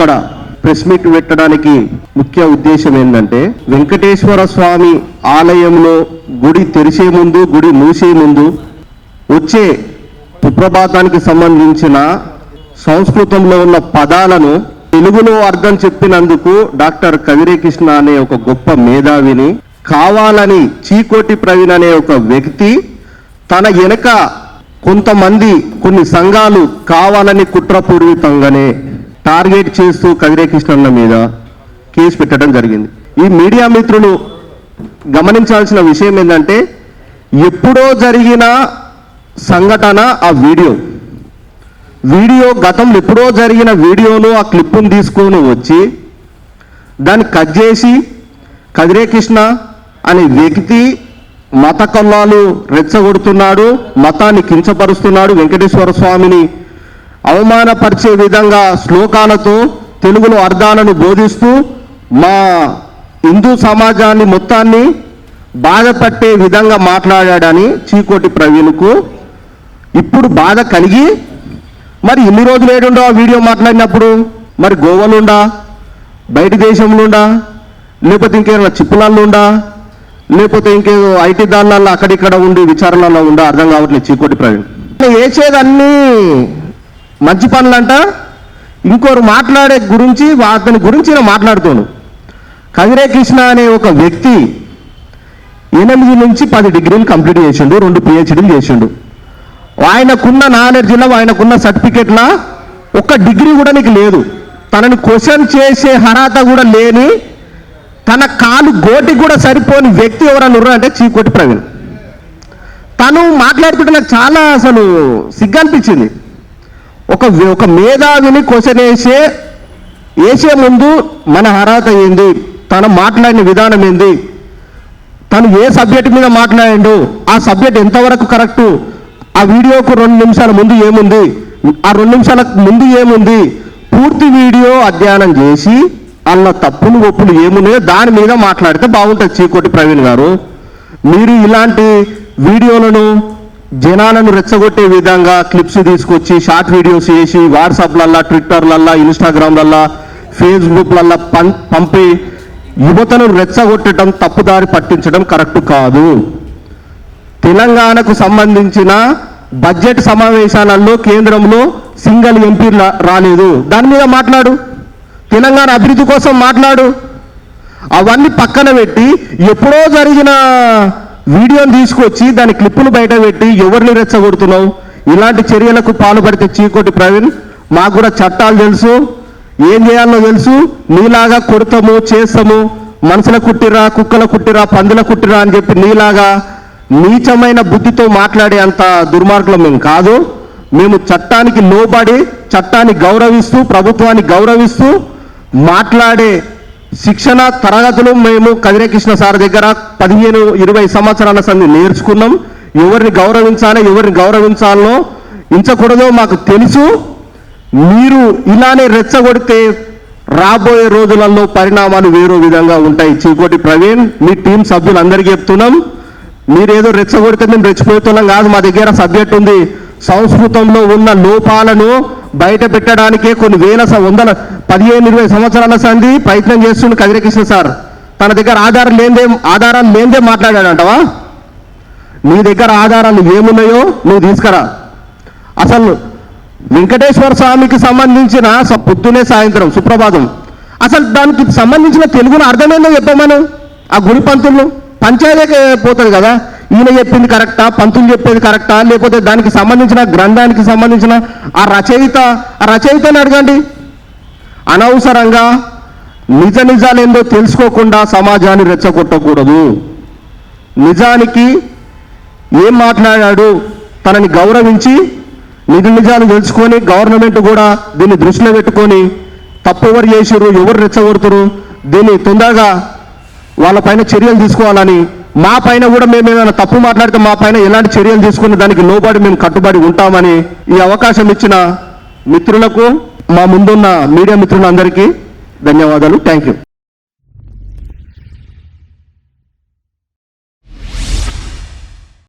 ఇక్కడ press meet పెట్టడానికి ముఖ్య ఉద్దేశం ఏంటంటే వెంకటేశ్వర స్వామి ఆలయంలో గుడి తెరిచే ముందు గుడి మూసే ముందు వచ్చే సుప్రభాతానికి సంబంధించిన సంస్కృతంలో ఉన్న పదాలను తెలుగులో అర్థం చెప్పినందుకు డాక్టర్ కవిరేకృష్ణ అనే ఒక గొప్ప మేధావిని కావాలని చీకోటి ప్రవీణ్ అనే ఒక వ్యక్తి తన వెనక కొంతమంది కొన్ని సంఘాలు కావాలని కుట్రపూర్వితంగానే టార్గెట్ చేస్తూ కవిరే మీద కేసు పెట్టడం జరిగింది. ఈ మీడియా మిత్రులు గమనించాల్సిన విషయం ఏంటంటే ఎప్పుడో జరిగిన సంఘటన ఆ వీడియో. వీడియో గతంలో ఎప్పుడో జరిగిన వీడియోను ఆ క్లిప్పును తీసుకొని వచ్చి దాన్ని కట్ చేసి కదిరేకృష్ణ అనే వ్యక్తి మత కల్లాలు రెచ్చగొడుతున్నాడు మతాన్ని కించపరుస్తున్నాడు వెంకటేశ్వర స్వామిని అవమానపరిచే విధంగా శ్లోకాలతో తెలుగులో అర్థాలను బోధిస్తూ మా హిందూ సమాజాన్ని మొత్తాన్ని బాధపట్టే విధంగా మాట్లాడాడని చీకోటి ప్రవీణ్కు ఇప్పుడు బాధ కలిగి మరి ఇన్ని రోజులు ఏడుండో ఆ వీడియో మాట్లాడినప్పుడు? మరి గోవాలుండా? బయట దేశంలోండా లేకపోతే ఇంకేమైనా చిప్పులలో ఉండా లేకపోతే ఇంకేదో ఐటీ దానిలలో అక్కడిక్కడ ఉండి విచారణలో ఉండా అర్థం కావట్లేదు చీకోటి ప్రవీణ్. వేసేదన్నీ మంచి పనులంట. ఇంకోరు మాట్లాడే గురించి అతని గురించి నేను మాట్లాడుతాను కదిరే కృష్ణ అనే ఒక వ్యక్తి ఎనిమిది నుంచి పది డిగ్రీలు కంప్లీట్ చేసిండు రెండు పిహెచ్డీలు చేసిండు. ఆయనకున్న నాలెడ్జ్లో ఆయనకున్న సర్టిఫికెట్ల ఒక్క డిగ్రీ కూడా నీకు లేదు. తనని క్వశ్చన్ చేసే అర్హత కూడా లేని తన కాలు గోటికి కూడా సరిపోని వ్యక్తి ఎవరన్నా ఉర్రా అంటే చీకోటి ప్రవీణ్. తను మాట్లాడుతుంటే నాకు చాలా అసలు సిగ్గు అనిపించింది. ఒక ఒక మేధావిని కొసనేసే వేసే ముందు మన అర్హత ఏంది? తను మాట్లాడిన విధానం ఏంది? తను ఏ సబ్జెక్ట్ మీద మాట్లాడాడు? ఆ సబ్జెక్ట్ ఎంతవరకు కరెక్టు? ఆ వీడియోకు రెండు నిమిషాల ముందు ఏముంది? ఆ రెండు నిమిషాల ముందు ఏముంది? పూర్తి వీడియో అధ్యయనం చేసి అలా తప్పులు ఒప్పులు ఏమున్నాయో దాని మీద మాట్లాడితే బాగుంటుంది చీకోటి ప్రవీణ్ గారు. మీరు ఇలాంటి వీడియోలను జనాలను రెచ్చగొట్టే విధంగా క్లిప్స్ తీసుకొచ్చి షార్ట్ వీడియోస్ చేసి వాట్సాప్లల్లా ట్విట్టర్లల్లా ఇన్స్టాగ్రామ్లల్లా ఫేస్బుక్లల్లా పం పంపి యువతను రెచ్చగొట్టడం తప్పుదారి పట్టించడం కరెక్ట్ కాదు. తెలంగాణకు సంబంధించిన బడ్జెట్ సమావేశాలలో కేంద్రంలో సింగిల్ ఎంపీ రాలేదు. దాని మీద మాట్లాడు. తెలంగాణ అభివృద్ధి కోసం మాట్లాడు. అవన్నీ పక్కన పెట్టి ఎప్పుడో జరిగిన వీడియోని తీసుకొచ్చి దాని క్లిప్పులు బయట పెట్టి ఎవరిని రెచ్చగొడుతున్నావు? ఇలాంటి చర్యలకు పాల్పడితే చీకోటి ప్రవీణ్ మాకు కూడా చట్టాలు తెలుసు. ఏం చేయాలో తెలుసు. నీలాగా కొడతాము చేస్తాము. మనుషుల కుట్టిరా కుక్కల కుట్టిరా పందుల కుట్టిరా అని చెప్పి నీలాగా నీచమైన బుద్ధితో మాట్లాడే అంత దుర్మార్గులు మేము కాదు. మేము చట్టానికి లోబడి చట్టాన్ని గౌరవిస్తూ ప్రభుత్వాన్ని గౌరవిస్తూ మాట్లాడే శిక్షణ తరగతులు మేము కదిరేకృష్ణ సార్ దగ్గర పదిహేను ఇరవై సంవత్సరాల సంది నేర్చుకున్నాం. ఎవరిని గౌరవించాలో ఎవరిని గౌరవించాలో ఇంచకూడదో మాకు తెలుసు. మీరు ఇలానే రెచ్చగొడితే రాబోయే రోజులలో పరిణామాలు వేరే విధంగా ఉంటాయి. చీకోటి ప్రవీణ్ మీ టీం సభ్యులందరికీ చెప్తున్నాం. మీరేదో రెచ్చగొడితే మేము రెచ్చిపోతున్నాం కాదు మా దగ్గర సబ్జెక్ట్ ఉంది. సంస్కృతంలో ఉన్న లోపాలను బయట పెట్టడానికే కొన్ని వేల వందల పదిహేను ఇరవై సంవత్సరాల సంది ప్రయత్నం చేస్తుండు కదిరకృష్ణ సార్. తన దగ్గర ఆధారం లేదే ఆధారాలు లేదే మాట్లాడాడంటవా? నీ దగ్గర ఆధారాలు ఏమున్నాయో నువ్వు తీసుకురా. అసలు వెంకటేశ్వర స్వామికి సంబంధించిన స- పొద్దునే సాయంత్రం సుప్రభాతం. అసలు దానికి సంబంధించిన తెలుగును అర్థమైందో చెప్పమను ఆ గుడి పంతులు పంచాయతీకి పోతుంది కదా. ఈయన చెప్పింది కరెక్టా? పంతులు చెప్పేది కరెక్టా? లేకపోతే దానికి సంబంధించిన గ్రంథానికి సంబంధించిన ఆ రచయిత ఆ రచయితని అడగండి. అనవసరంగా నిజ నిజాలేందో తెలుసుకోకుండా సమాజాన్ని రెచ్చగొట్టకూడదు. నిజానికి ఏం మాట్లాడాడు తనని గౌరవించి నిజ నిజాలు తెలుసుకొని గవర్నమెంట్ కూడా దీన్ని దృష్టిలో పెట్టుకొని తప్పు ఎవరు చేసిర్రు ఎవరు రెచ్చగొడుతురు దీన్ని తొందరగా వాళ్ళపైన చర్యలు తీసుకోవాలని మా పైన కూడా మేము ఏమైనా తప్పు మాట్లాడితే మా పైన ఎలాంటి చర్యలు తీసుకుని దానికి లోబడి మేము కట్టుబడి ఉంటామని ఈ అవకాశం ఇచ్చిన మిత్రులకు మా ముందున్న మీడియా మిత్రులందరికీ ధన్యవాదాలు. Thank you